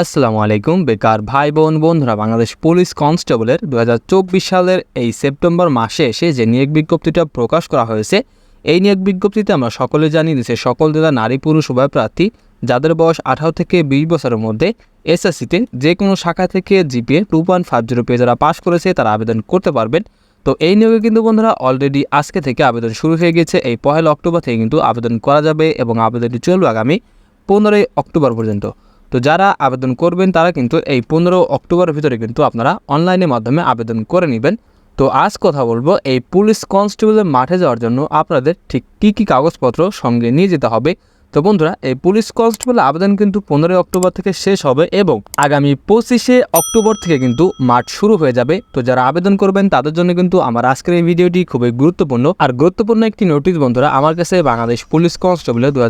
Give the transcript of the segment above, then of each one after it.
আসসালামু আলাইকুম, বেকার ভাই বোন বন্ধুরা, বাংলাদেশ পুলিশ কনস্টেবলের দু হাজার চব্বিশ সালের এই সেপ্টেম্বর মাসে এসে যে নিয়োগ বিজ্ঞপ্তিটা প্রকাশ করা হয়েছে, এই নিয়োগ বিজ্ঞপ্তিতে আমরা সকলে জানি যে সকল জেলা নারী, পুরুষ, উভয় প্রার্থী যাদের বয়স আঠারো থেকে বিশ বছরের মধ্যে এসএসসিতে যে কোনো শাখা থেকে GPA two point five zero পেয়ে যারা পাশ করেছে তারা আবেদন করতে পারবেন। তো এই নিয়োগে কিন্তু বন্ধুরা অলরেডি আজকে থেকে আবেদন শুরু হয়ে গেছে, এই পহেলা অক্টোবর থেকে কিন্তু আবেদন করা যাবে এবং আবেদনটি চলবে আগামী পনেরোই অক্টোবর পর্যন্ত। তো যারা আবেদন করবেন, তারা কিন্তু এই পনেরো অক্টোবরের ভিতরে কিন্তু আপনারা অনলাইনের মাধ্যমে আবেদন করে নেবেন। তো আজ কথা বলব, এই পুলিশ কনস্টেবলের মাঠে যাওয়ার জন্য আপনাদের ঠিক কী কী কাগজপত্র সঙ্গে নিয়ে যেতে হবে? তো বন্ধুরা, এই পুলিশ কনস্টেবল আবেদন কিন্তু পনেরোই অক্টোবর থেকে শেষ হবে এবং আগামী পঁচিশে অক্টোবর থেকে কিন্তু মাঠ শুরু হয়ে যাবে। তো যারা আবেদন করবেন, তাদের জন্য কিন্তু আমার আজকের এই ভিডিওটি খুবই গুরুত্বপূর্ণ। আর গুরুত্বপূর্ণ একটি নোটিশ বন্ধুরা, আমার কাছে বাংলাদেশ পুলিশ কনস্টেবলের দু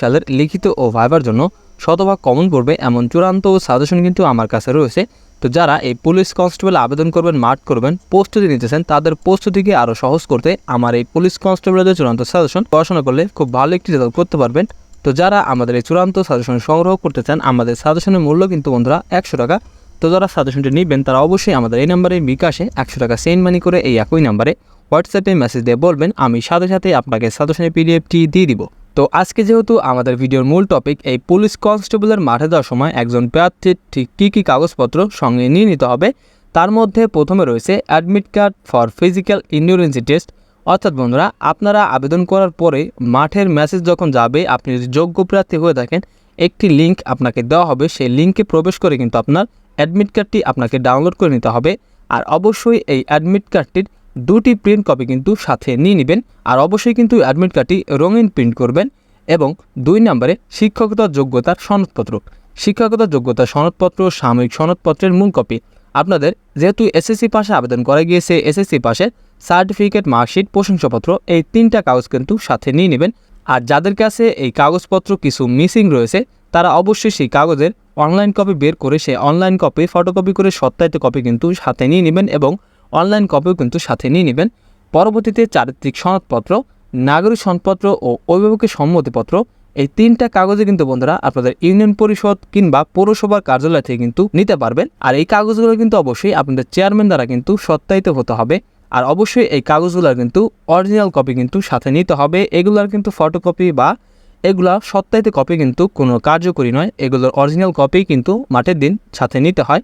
সালের লিখিত ও ভাইবার জন্য শতভাগ কমন পড়বে এমন চূড়ান্ত সাজেশন কিন্তু আমার কাছে রয়েছে। তো যারা এই পুলিশ কনস্টেবল আবেদন করবেন, মাঠ করবেন, প্রস্তুতি নিতেছেন তাদের প্রস্তুতিকে আরও সহজ করতে আমার এই পুলিশ কনস্টেবলদের চূড়ান্ত সাজেশন, পড়াশোনা করলে খুব ভালো একটি রেজাল্ট করতে পারবেন। তো যারা আমাদের এই চূড়ান্ত সাজেশন সংগ্রহ করতে চান, আমাদের সাজেশনের মূল্য কিন্তু বন্ধুরা একশো টাকা। তো যারা সাজেশনটি নেবেন, তারা অবশ্যই আমাদের এই নাম্বারে বিকাশে একশো টাকা সেন্ড মানি করে এই একই নাম্বারে হোয়াটসঅ্যাপে মেসেজ দিয়ে বলবেন, আমি সাথে সাথে আপনাকে সাজেশনের পিডিএফটি দিয়ে দিব। তো আজকে যেহেতু আমাদের ভিডিওর মূল টপিক এই পুলিশ কনস্টেবলের মাঠে যাওয়ার সময় একজন প্রার্থীর ঠিক কী কী কাগজপত্র সঙ্গে নিয়ে নিতে হবে, তার মধ্যে প্রথমে রয়েছে admit card for physical endurance test অর্থাৎ বন্ধুরা, আপনারা আবেদন করার পরে মাঠের মেসেজ যখন যাবে, আপনি যদি যোগ্য প্রার্থী হয়ে থাকেন, একটি লিঙ্ক আপনাকে দেওয়া হবে, সেই লিঙ্কে প্রবেশ করে কিন্তু আপনার অ্যাডমিট কার্ডটি আপনাকে ডাউনলোড করে নিতে হবে। আর অবশ্যই এই অ্যাডমিট কার্ডটির দুটি প্রিন্ট কপি কিন্তু সাথে নিয়ে নেবেন আর অবশ্যই কিন্তু অ্যাডমিট কার্ডটি রঙিন প্রিন্ট করবেন এবং দুই নম্বরে শিক্ষকতার যোগ্যতার সনদপত্র। শিক্ষকতার যোগ্যতার সনদপত্র, সাময়িক সনদপত্রের মূল কপি আপনাদের যেহেতু এসএসসি পাশে আবেদন করা গিয়েছে এসএসসি পাশে সার্টিফিকেট মার্কশিট প্রশংসাপত্র, এই তিনটা কাগজ কিন্তু সাথে নিয়ে নেবেন। আর যাদের কাছে এই কাগজপত্র কিছু মিসিং রয়েছে, তারা অবশ্যই সেই কাগজের অনলাইন কপি বের করে, সেই অনলাইন কপি ফটোকপি করে সত্যায়িত কপি কিন্তু সাথে নিয়ে নেবেন এবং অনলাইন কপিও কিন্তু সাথে নিয়ে নেবেন। পরবর্তীতে চারিত্রিক সনদপত্র, নাগরিক সনদপত্র ও অভিভাবকের সম্মতিপত্র, এই তিনটা কাগজে কিন্তু বন্ধুরা আপনাদের ইউনিয়ন পরিষদ কিংবা পৌরসভার কার্যালয় থেকে কিন্তু নিতে পারবেন। আর এই কাগজগুলো কিন্তু অবশ্যই আপনাদের চেয়ারম্যান দ্বারা কিন্তু সত্যায়িত হতে হবে। আর অবশ্যই এই কাগজগুলোর কিন্তু অরিজিনাল কপি কিন্তু সাথে নিতে হবে। এগুলার কিন্তু ফটোকপি বা এগুলা সত্যায়িত কপি কিন্তু কোনো কার্যকরী নয়। এগুলোর অরিজিনাল কপি কিন্তু মাঠের দিন সাথে নিতে হয়।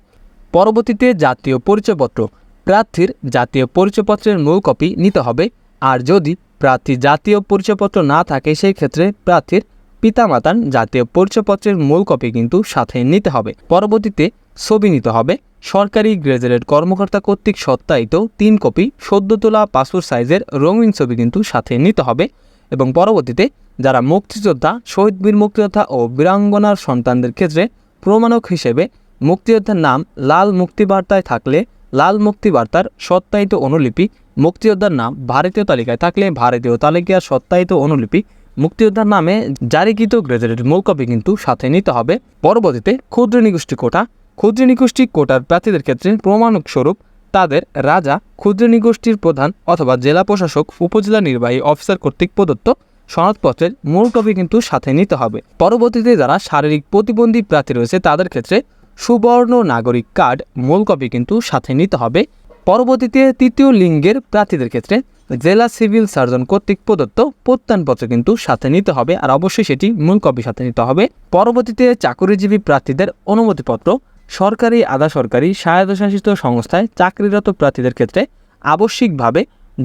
পরবর্তীতে জাতীয় পরিচয়পত্র প্রার্থীর জাতীয় পরিচয়পত্রের মূল কপি নিতে হবে। আর যদি প্রার্থী জাতীয় পরিচয়পত্র না থাকে, সেই ক্ষেত্রে প্রার্থীর পিতামাতার জাতীয় পরিচয়পত্রের মূল কপি কিন্তু সাথে নিতে হবে। পরবর্তীতে ছবি নিতে হবে। সরকারি গ্রেজুয়েট কর্মকর্তা কর্তৃক সত্যায়িত তিন কপি সদ্য তোলা পাসপোর্ট সাইজের রঙিন ছবি কিন্তু সাথে নিতে হবে। এবং পরবর্তীতে যারা মুক্তিযোদ্ধা, শহীদ বীর মুক্তিযোদ্ধা ও বীরাঙ্গনার সন্তানদের ক্ষেত্রে প্রমাণক হিসেবে মুক্তিযোদ্ধার নাম লাল মুক্তিবার্তায় থাকলে লাল মুক্তিবার্তার সত্যায়িত অনুলিপি মুক্তিযোদ্ধার নাম ভারতীয় তালিকায় থাকলে ভারতীয় তালিকার সত্যায়িত অনুলিপি মুক্তিযোদ্ধার নামে জারিকৃত গ্রেজুয়েট মূল কপি কিন্তু সাথে নিতে হবে। পরবর্তীতে ক্ষুদ্র নিগোষ্ঠী কোটা। ক্ষুদ্র নিগোষ্ঠী কোটার প্রার্থীদের ক্ষেত্রে প্রমাণক স্বরূপ তাদের রাজা, ক্ষুদ্র নিগোষ্ঠীর প্রধান অথবা জেলা প্রশাসক, উপজেলা নির্বাহী অফিসার কর্তৃক প্রদত্ত সনদপত্রের মূল কপি কিন্তু সাথে নিতে হবে। পরবর্তীতে যারা শারীরিক প্রতিবন্ধী প্রার্থী রয়েছে তাদের ক্ষেত্রে সুবর্ণ নাগরিক কার্ড মূল কপি কিন্তু সাথে নিতে হবে। পরবর্তীতে তৃতীয় লিঙ্গের প্রার্থীদের ক্ষেত্রে জেলা সিভিল সার্জন কর্তৃক প্রদত্ত প্রত্যয়নপত্র কিন্তু সাথে নিতে হবে আর অবশ্যই সেটি মূল কপি সাথে নিতে হবে। পরবর্তীতে চাকরিজীবী প্রার্থীদের অনুমতিপত্র। সরকারি, আধা সরকারি, স্বায়ত্তশাসিত সংস্থায় চাকরিরত প্রার্থীদের ক্ষেত্রে আবশ্যিকভাবে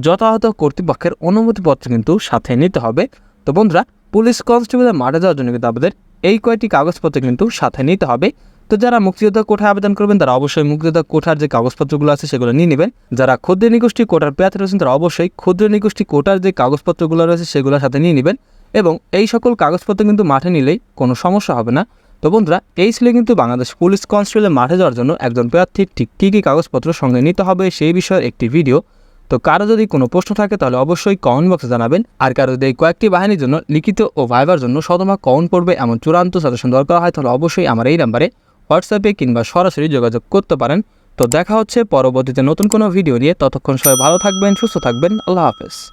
যথাযথ কর্তৃপক্ষের অনুমতিপত্র কিন্তু সাথে নিতে হবে। তো বন্ধুরা, পুলিশ কনস্টেবলের মাঠে যাওয়ার জন্য কিন্তু আমাদের এই কয়েকটি কাগজপত্র কিন্তু সাথে নিতে হবে। তো যারা মুক্তিযোদ্ধা কোঠায় আবেদন করবেন, তারা অবশ্যই মুক্তিযোদ্ধা কোঠার যে কাগজপত্রগুলো আছে সেগুলো নিয়ে নেবেন। যারা ক্ষুদ্র নিগোষ্ঠী কোটার প্রার্থী রয়েছেন, তারা অবশ্যই ক্ষুদ্র নিগোষ্ঠী কোটার যে কাগজপত্রগুলো রয়েছে সেগুলোর সাথে নিয়ে নেবেন এবং এই সকল কাগজপত্র কিন্তু মাঠে নিলেই কোনো সমস্যা হবে না। তো বন্ধুরা, এই ছিল কিন্তু বাংলাদেশ পুলিশ কনস্টেবলের মাঠে যাওয়ার জন্য একজন প্রার্থীর ঠিক কী কী কাগজপত্র সঙ্গে নিতে হবে সেই বিষয়ের একটি ভিডিও। তো কারও যদি কোনো প্রশ্ন থাকে, তাহলে অবশ্যই কমেন্ট বক্সে জানাবেন। আর কারও যদি এই কয়েকটি বাহিনীর জন্য লিখিত ও ভাইবার জন্য শতভাগ কমেন্ট পড়বে এমন চূড়ান্ত সাজেশন দরকার হয়, তাহলে অবশ্যই আমার এই নাম্বারে হোয়াটসঅ্যাপে কিংবা সরাসরি যোগাযোগ করতে পারেন। তো দেখা হচ্ছে পরবর্তীতে নতুন কোনো ভিডিও নিয়ে। ততক্ষণ সবাই ভালো থাকবেন, সুস্থ থাকবেন। আল্লাহ হাফেজ।